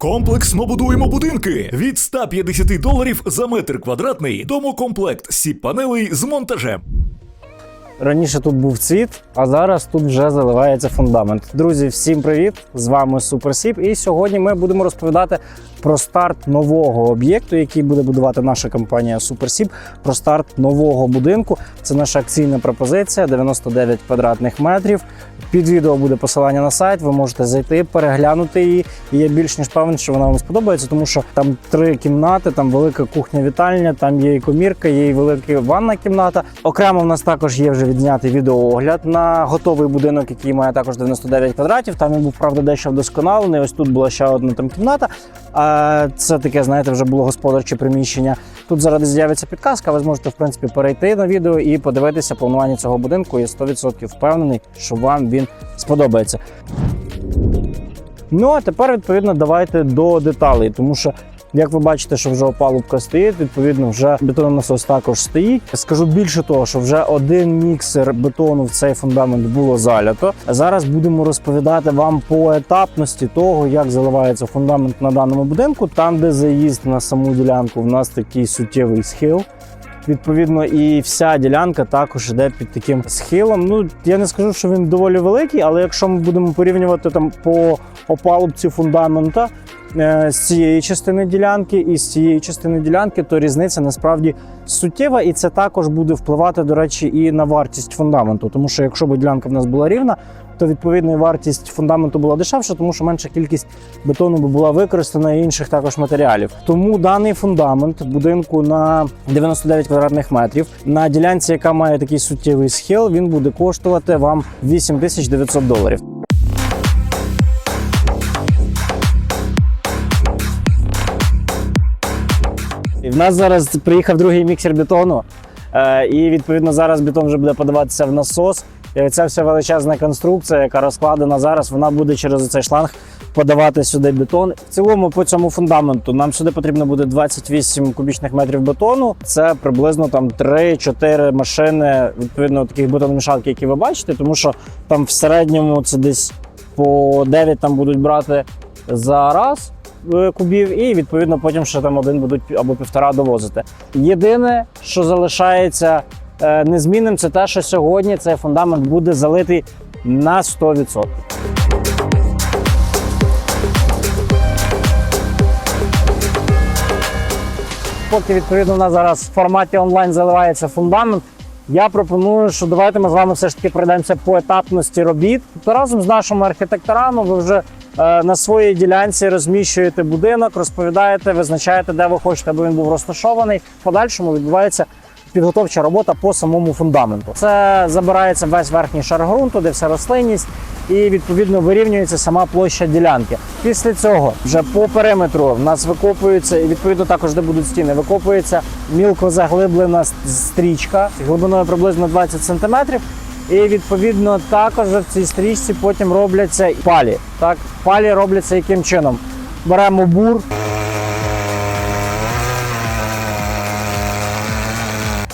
Комплексно будуємо будинки від 150 доларів за метр квадратний. Домокомплект сіп панелей з монтажем. Раніше тут був цвіт, а зараз тут вже заливається фундамент. Друзі, всім привіт! З вами Суперсіп. І сьогодні ми будемо розповідати про старт нового об'єкту, який буде будувати наша компанія Суперсіп. Про старт нового будинку. Це наша акційна пропозиція 99 квадратних метрів. Під відео буде посилання на сайт. Ви можете зайти, переглянути її. І я більш ніж певен, що вона вам сподобається, тому що там три кімнати, там велика кухня-вітальня, там є і комірка, є і велика ванна кімната. Окремо в нас також є вже відзнятий відеоогляд на готовий будинок, який має також 99 квадратів. Там він був правда дещо вдосконалений. Ось тут була ще одна там кімната. Це таке, знаєте, вже було господарче приміщення. Тут зараз з'явиться підказка. Ви зможете в принципі перейти на відео і подивитися планування цього будинку. Я 100% впевнений, що вам він сподобається. Ну а тепер відповідно давайте до деталей, тому що. Як ви бачите, що вже опалубка стоїть, відповідно, вже бетононасос також стоїть. Скажу більше того, що вже один міксер бетону в цей фундамент було залято. Зараз будемо розповідати вам по етапності того, як заливається фундамент на даному будинку. Там, де заїзд на саму ділянку, в нас такий суттєвий схил. Відповідно, і вся ділянка також йде під таким схилом. Ну я не скажу, що він доволі великий, але якщо ми будемо порівнювати там по опалубці фундамента е, з цієї частини ділянки і з цієї частини ділянки, то різниця насправді суттєва, і це також буде впливати, до речі, і на вартість фундаменту. Тому що якщо б ділянка в нас була рівна, то відповідно вартість фундаменту була дешевша, тому що менша кількість бетону була використана і інших також матеріалів. Тому даний фундамент будинку на 99 квадратних метрів на ділянці, яка має такий суттєвий схил, він буде коштувати вам 8900 доларів. І в нас зараз приїхав другий міксер бетону, е, і відповідно зараз бетон вже буде подаватися в насос. І ця вся величезна конструкція, яка розкладена зараз, вона буде через цей шланг подавати сюди бетон. В цілому по цьому фундаменту нам сюди потрібно буде 28 кубічних метрів бетону. Це приблизно там 3-4 машини відповідно таких бетономішалки, які ви бачите, тому що там в середньому це десь по 9 там будуть брати за раз е, кубів, і відповідно потім ще там один будуть або півтора довозити. Єдине, що залишається незмінним, це те, що сьогодні цей фундамент буде залитий на 100%. Поки відповідно у нас зараз в форматі онлайн заливається фундамент. Я пропоную, що давайте ми з вами все ж таки пройдемося по етапності робіт. Тобто разом з нашими архітекторами ви вже е, на своїй ділянці розміщуєте будинок, розповідаєте, визначаєте, де ви хочете, аби він був розташований. В подальшому відбувається підготовча робота по самому фундаменту. Це забирається весь верхній шар ґрунту, де вся рослинність, і відповідно вирівнюється сама площа ділянки. Після цього вже по периметру в нас викопується, і відповідно також де будуть стіни, викопується мілко заглиблена стрічка глибиною приблизно 20 см. І відповідно також в цій стрічці потім робляться палі. Так, палі робляться яким чином? Беремо бур.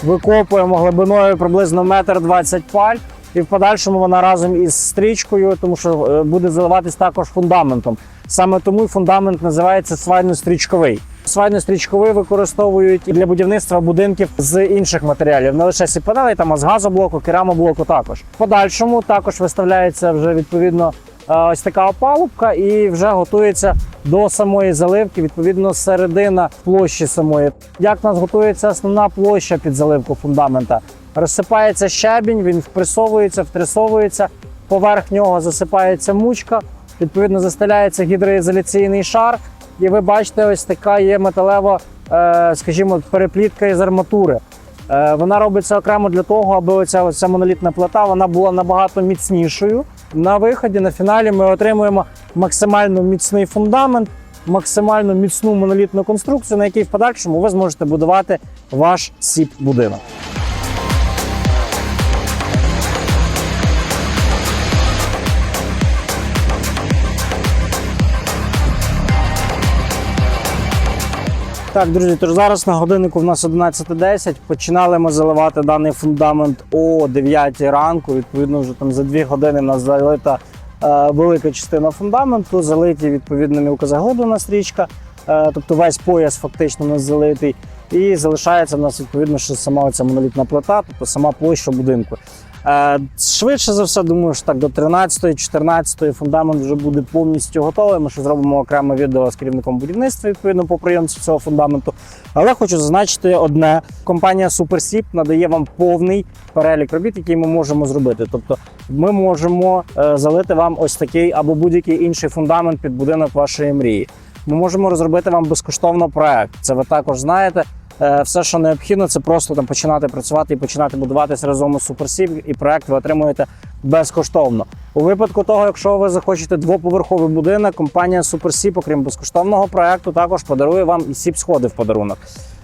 Викопуємо глибиною приблизно метр 20 паль, і в подальшому вона разом із стрічкою, тому що е, буде заливатись також фундаментом. Саме тому фундамент називається свайно-стрічковий. Свайно-стрічковий використовують для будівництва будинків з інших матеріалів, не лише сіпанелей, там а з газоблоку, керамоблоку також. В подальшому також виставляється вже відповідно е, ось така опалубка і вже готується до самої заливки, відповідно, середина площі самої. Як у нас готується основна площа під заливку фундамента? Розсипається щебінь, він впресовується, втресовується, поверх нього засипається мучка, відповідно застеляється гідроізоляційний шар. І ви бачите, ось така є металева, е, скажімо, переплітка із арматури. Е, Вона робиться окремо для того, аби оця, оця монолітна плита вона була набагато міцнішою. На виході, на фіналі, ми отримуємо максимально міцний фундамент, максимально міцну монолітну конструкцію, на якій в подальшому ви зможете будувати ваш сіп будинок. Так, друзі, тож зараз на годиннику в нас 11.10. Починали ми заливати даний фундамент о 9 ранку. Відповідно, вже там за 2 години в нас залита е, велика частина фундаменту, залиті відповідно мілкозаглиблена стрічка, е, тобто весь пояс фактично у нас залитий. І залишається в нас відповідно, що сама оця монолітна плита, тобто сама площа будинку. Е, Швидше за все, думаю, що так до 13-14 фундамент вже буде повністю готовий. Ми ще зробимо окреме відео з керівником будівництва відповідно по прийомці цього фундаменту. Але хочу зазначити одне: компанія SuperSip надає вам повний перелік робіт, які ми можемо зробити. Тобто, ми можемо е, залити вам ось такий або будь-який інший фундамент під будинок вашої мрії. Ми можемо розробити вам безкоштовно проект. Це ви також знаєте. Е, Все, що необхідно, це просто там починати працювати і починати будуватися разом із SuperSip, і проект ви отримуєте безкоштовно. У випадку того, якщо ви захочете двоповерховий будинок, компанія SuperSip, окрім безкоштовного проекту, також подарує вам і сіп сходи в подарунок.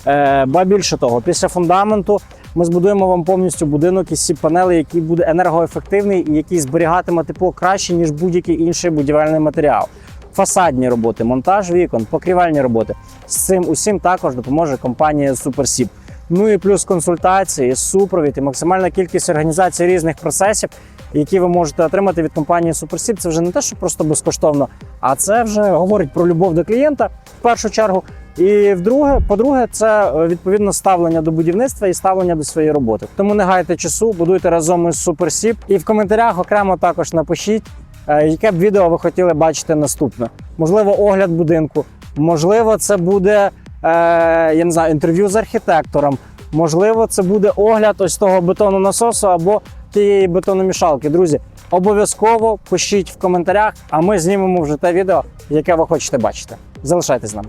Е, ба більше того, після фундаменту ми збудуємо вам повністю будинок із сіп панелей, який буде енергоефективний і який зберігатиме тепло краще ніж будь-який інший будівельний матеріал. Фасадні роботи, монтаж вікон, покрівельні роботи. З цим усім також допоможе компанія SuperSip. Ну і плюс консультації, супровід і максимальна кількість організацій різних процесів, які ви можете отримати від компанії SuperSip. Це вже не те, що просто безкоштовно, а це вже говорить про любов до клієнта в першу чергу. І вдруге, по-друге, це е, відповідно ставлення до будівництва і ставлення до своєї роботи. Тому не гайте часу, будуйте разом із SuperSip. І в коментарях окремо також напишіть, яке б відео ви хотіли бачити наступне. Можливо, огляд будинку, можливо, це буде е, я не знаю, інтерв'ю з архітектором. Можливо, це буде огляд ось того бетононасосу або тієї бетономішалки. Друзі, обов'язково пишіть в коментарях, а ми знімемо вже те відео, яке ви хочете бачити. Залишайтесь з нами.